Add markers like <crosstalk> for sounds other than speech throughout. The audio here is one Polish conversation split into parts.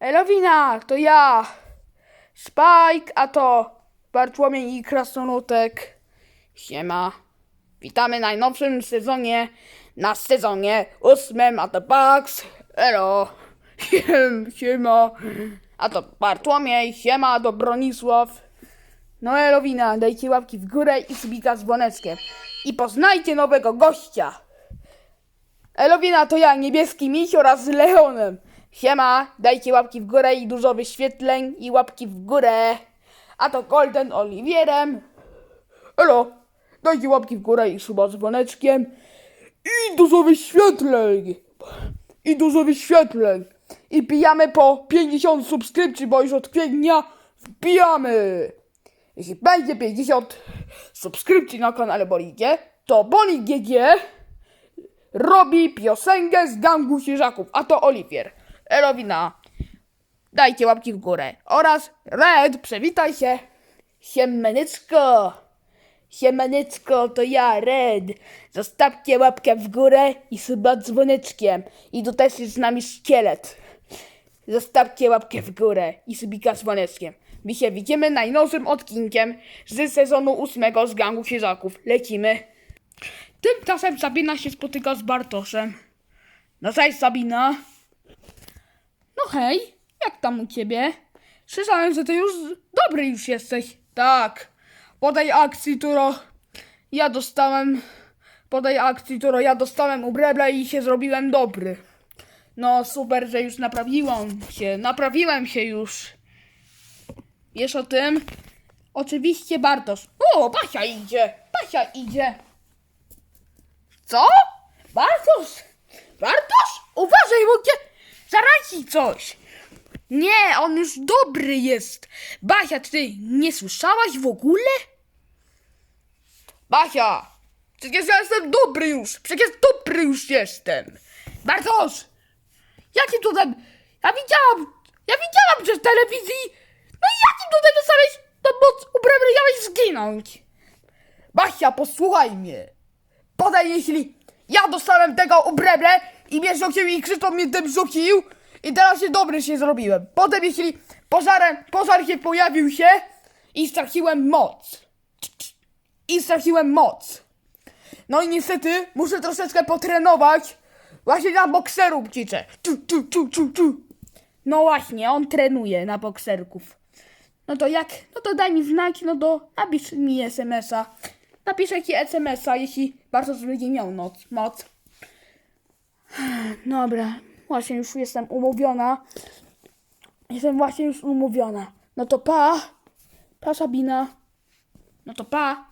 Elowina, to ja. Spike, a to Bartłomiej i Krasnolutek. Siema. Witamy w najnowszym sezonie, na sezonie ósmym, a to Bugs. Elo. Siem, siema. A to Bartłomiej, siema, a to Bronisław. No Elowina, dajcie łapki w górę i subika z. I poznajcie nowego gościa. Elowina to ja, niebieski miś oraz Leonem. Siema, dajcie łapki w górę i dużo wyświetleń i łapki w górę. A to Golden Oliwierem. Elo, dajcie łapki w górę i suba z dzwoneczkiem. I dużo wyświetleń. I dużo wyświetleń. I pijamy po 50 subskrypcji, bo już od kwietnia wbijamy. Jeśli będzie 50 subskrypcji na kanale Boligie, to Boli robi piosenkę z gangu Sierzaków, a to Oliwier. Elowina, dajcie łapki w górę. Oraz Red, przywitaj się. Siemaneczko. Siemaneczko, to ja, Red. Zostawcie łapkę w górę i suba dzwoneczkiem. I tu też jest z nami szkielet. Zostawcie łapkę w górę i subika dzwoneczkiem. My się widzimy najnowszym odcinkiem z sezonu ósmego z gangu Sierzaków. Lecimy. Tymczasem Sabina się spotyka z Bartoszem. No cześć Sabina. Hej, jak tam u ciebie? Słyszałem, że ty już dobry już jesteś. Tak. Po tej akcji, którą ja dostałem, po tej akcji, którą ja dostałem u i się zrobiłem dobry. No super, że już naprawiłam się, naprawiłem się już. Wiesz o tym? Oczywiście Bartosz. O, Basia idzie, Basia idzie. Co? Bartosz! Bartosz? Uważaj, bo cię zarazi coś! Nie, on już dobry jest! Basia, ty nie słyszałaś w ogóle? Basia! Przecież ja jestem dobry już! Przecież dobry już jestem! Bartosz! Jakim cudem? Ja widziałam! Ja widziałam przez telewizji! No i jakim cudem dostałeś na moc ubrany miałeś zginąć? Basia, posłuchaj mnie! Podaj, jeśli ja dostałem tego ubreble i mnie rzucił i krzyczą mnie tym rzucił i teraz się dobry się zrobiłem. Potem jeśli pożarem, pożar się pojawił się i straciłem moc. I straciłem moc. No i niestety muszę troszeczkę potrenować. Właśnie na bokseru ćwiczę. No właśnie, on trenuje na bokserków. No to jak, no to daj mi znać, no to napisz mi SMS-a. Napiszę ci SMS-a, jeśli bardzo będzie miał noc, moc. Dobra, właśnie już jestem umówiona. Jestem właśnie już umówiona. No to pa. Pa Sabina. No to pa.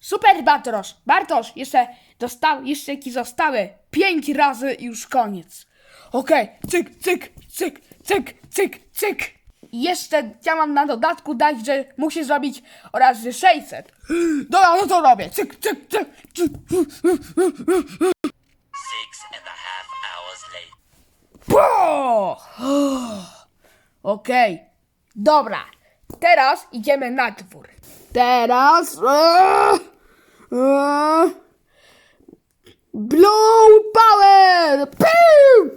Super Bartosz. Bartosz, jeszcze, dosta, jeszcze ci zostały pięć razy i już koniec. Okej, cyk, cyk, cyk, cyk, cyk, cyk. I Jeszcze chciałam na dodatku dać, że musisz zrobić oraz że 600. Dobra, no to robię. Cyk, cyk, cyk, cyk. Six and a half hours later. Po! Okej, dobra. Teraz idziemy na dwór. Teraz. Eee, eee, blow power! Piu!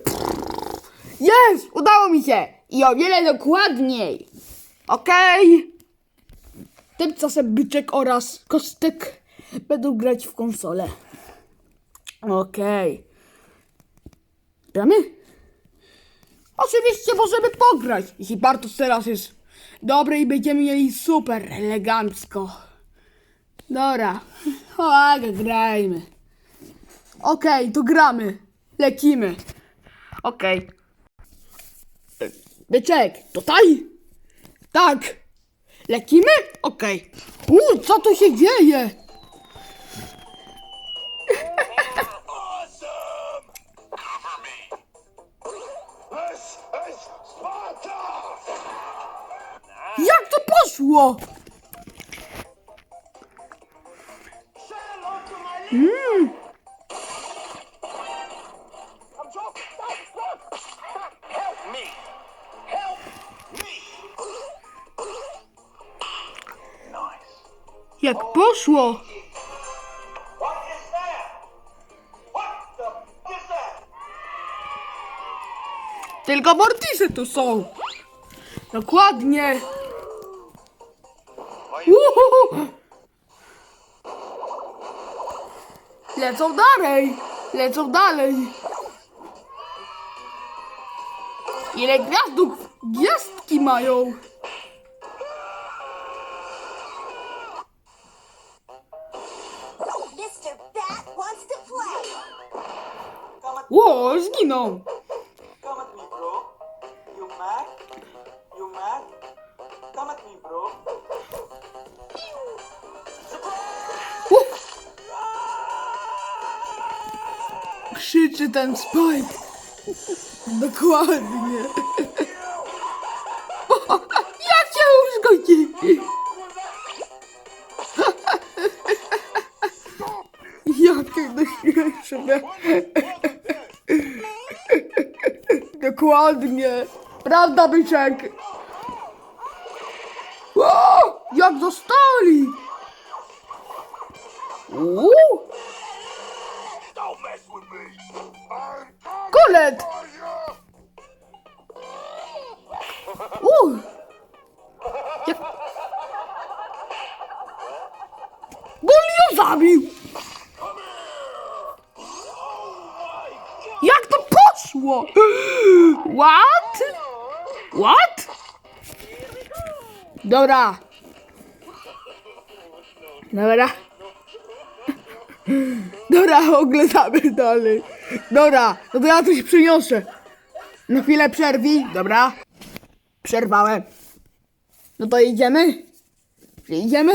Jest! Udało mi się! I o wiele dokładniej. Okej. Tymczasem byczek oraz kostek będą grać w konsolę. Okej. Gramy? Oczywiście możemy pograć, jeśli Bartosz teraz jest dobry i będziemy mieli super elegancko. Dobra, <laughs> uwaga, grajmy. Okej, to gramy. Lecimy. Okej. Byczek, tutaj? Tak. Lecimy? Okej. U, co tu się dzieje? Jak to poszło? Jak poszło? Tylko Mortisy tu są. Dokładnie. Uhuhu. Lecą dalej. Lecą dalej. Ile gwiazdów gwiazdki mają? Ło, zginął. Come at me, bro. You mad? You mad? Come at me, bro. Uf. Krzyczy ten Spike. Dokładnie. <laughs> Jak cię uszkodzi? Jakie doświadczenie. Dokładnie. Prawda, byczek? O, jak. I'm kolet! Uuu! Jak... Bol ją zabił! Jak to poszło? What? What? Dobra. Dobra. Dobra, oglądamy dalej. Dobra, no to ja coś przyniosę. Na chwilę przerwij, dobra? Przerwałem. No to idziemy? Idziemy?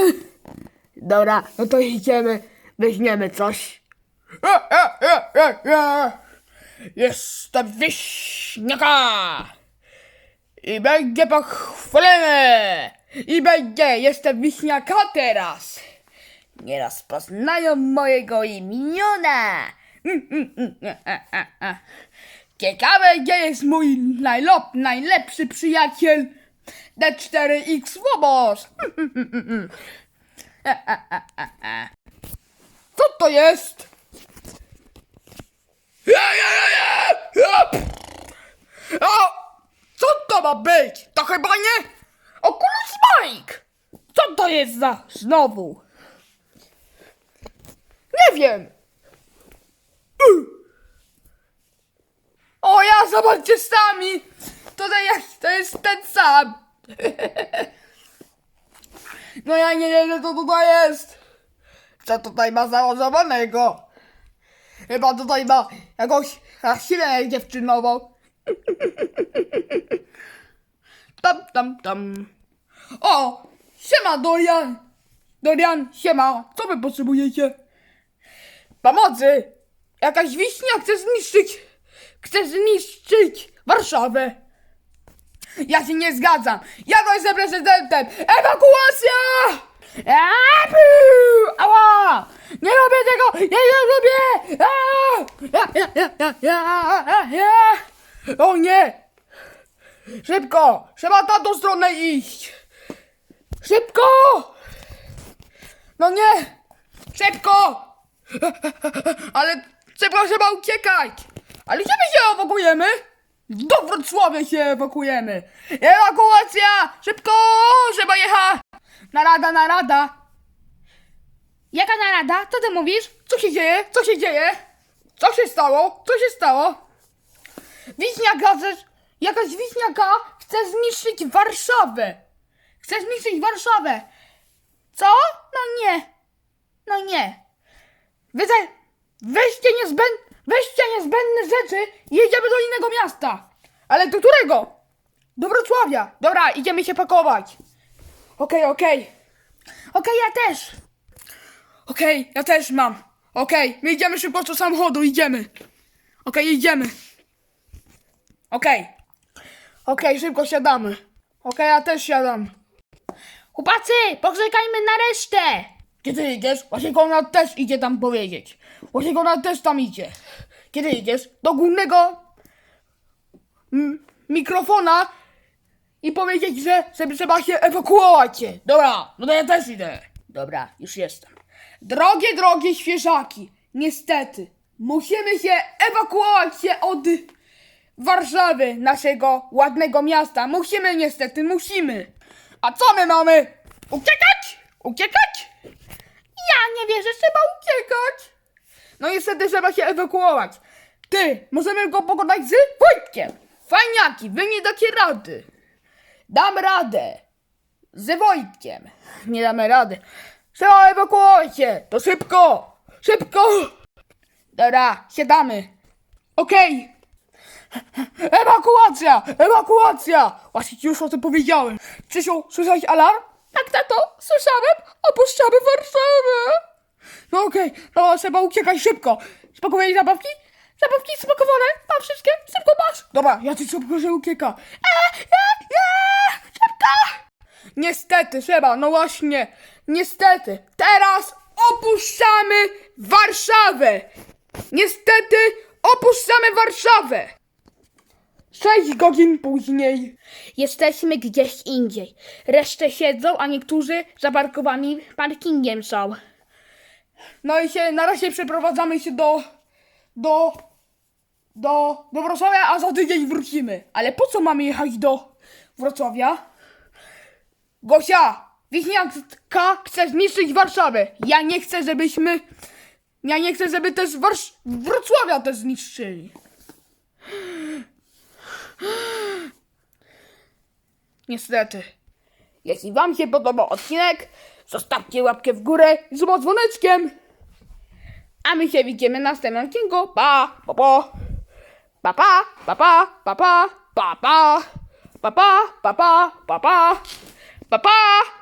Dobra, no to idziemy. Weźmiemy coś. Jestem wiśniaka! I będzie pochwalony! I będzie, jestem wiśniaka teraz! Nieraz poznają mojego imiona! Mm, mm, mm. Ciekawe, gdzie jest mój najlop, najlepszy przyjaciel D4X Łobos! Co to jest? Co to ma być? To chyba nie? Co to jest za znowu? Nie wiem! O ja, zobaczcie sami! Jak to jest ten sam! <laughs> No ja nie wiem, co tutaj jest! Co tutaj ma założonego? Chyba tutaj ma jakąś silę dziewczynową. <laughs> Tam, tam, tam. O! Siema, Dorian! Dorian, siema! Co wy potrzebujecie? Pomocy! Jakaś wiśnia chce zniszczyć... Chce zniszczyć Warszawę! Ja się nie zgadzam! Ja go jestem prezydentem! Ewakuacja! Aaa, piu! Ała! Nie robię tego! Ja nie robię! Aaa! Ja, ja, ja, ja, ja, ja. O nie! Szybko! Trzeba na tą stronę iść! Szybko! No nie! Szybko! Ale szybko trzeba uciekać! Ale gdzie my się ewakuujemy? Do Wrocławia się ewakuujemy! Ewakuacja! Szybko! Trzeba jechać! Narada, narada! Jaka narada? Co ty mówisz? Co się dzieje? Co się dzieje? Co się stało? Co się stało? Wiśniaka, jakaś wiśniaka chce zniszczyć Warszawę! Chce zniszczyć Warszawę! Co? No nie! No nie! Wy za... Weźcie niezbędne... Weźcie niezbędne rzeczy i jedziemy do innego miasta! Ale do którego? Do Wrocławia! Dobra, idziemy się pakować! Okej, okej. Okej, ja też. Okej, ja też mam. Okej, my idziemy szybko do samochodu, idziemy. Okej, idziemy. Okej. Okej, szybko siadamy. Okej, ja też siadam. Chłopacy, poczekajmy na resztę. Kiedy idziesz? Właśnie Konrad też idzie tam powiedzieć. Właśnie Konrad też tam idzie. Kiedy idziesz? Do głównego mikrofona i powiedzieć, że, że trzeba się ewakuować się. Dobra, no to ja też idę. Dobra, już jestem. Drogie, drogie świeżaki, niestety, musimy się ewakuować się od, Warszawy, naszego ładnego miasta. Musimy niestety, musimy. A co my mamy? Uciekać? Uciekać? Ja nie wierzę, trzeba uciekać. No niestety trzeba się ewakuować. Ty, możemy go pogadać z Wojtkiem. Fajniaki, wy nie dacie rady. Dam radę. Z Wojtkiem. Nie damy rady. Trzeba ewakuować się. To szybko. Szybko. Dobra, siadamy. Okej. Ewakuacja! Ewakuacja! Właśnie ci już o tym powiedziałem. Krzysiu, słyszałeś alarm? Tak, tato, słyszałem. Opuszczamy Warszawę. No okej, no trzeba uciekać szybko. Spakowali zabawki? Zabawki spakowane? Mam wszystkie? Szybko masz. Dobra, ja ci szybko, że ucieka. Eee, eee, eee, szybko! Niestety, trzeba, no właśnie. Niestety, teraz opuszczamy Warszawę. Niestety, opuszczamy Warszawę. Sześć godzin później. Jesteśmy gdzieś indziej. Resztę siedzą, a niektórzy zaparkowani parkingiem są. No i się na razie przeprowadzamy się do. do. do. do Wrocławia, a za tydzień wrócimy. Ale po co mamy jechać do Wrocławia? Gosia! Wiśniaczka chce zniszczyć Warszawę. Ja nie chcę, żebyśmy. Ja nie chcę, żeby też Warsz... Wrocławia też zniszczyli. Niestety. Jeśli Wam się podobał odcinek, zostawcie łapkę w górę z dzwoneczkiem. A my się widzimy w następnym odcinku. Pa, pa, pa. Pa, pa, pa, pa, pa, pa, pa, pa. Pa, pa, pa, pa, pa, pa. Pa, pa.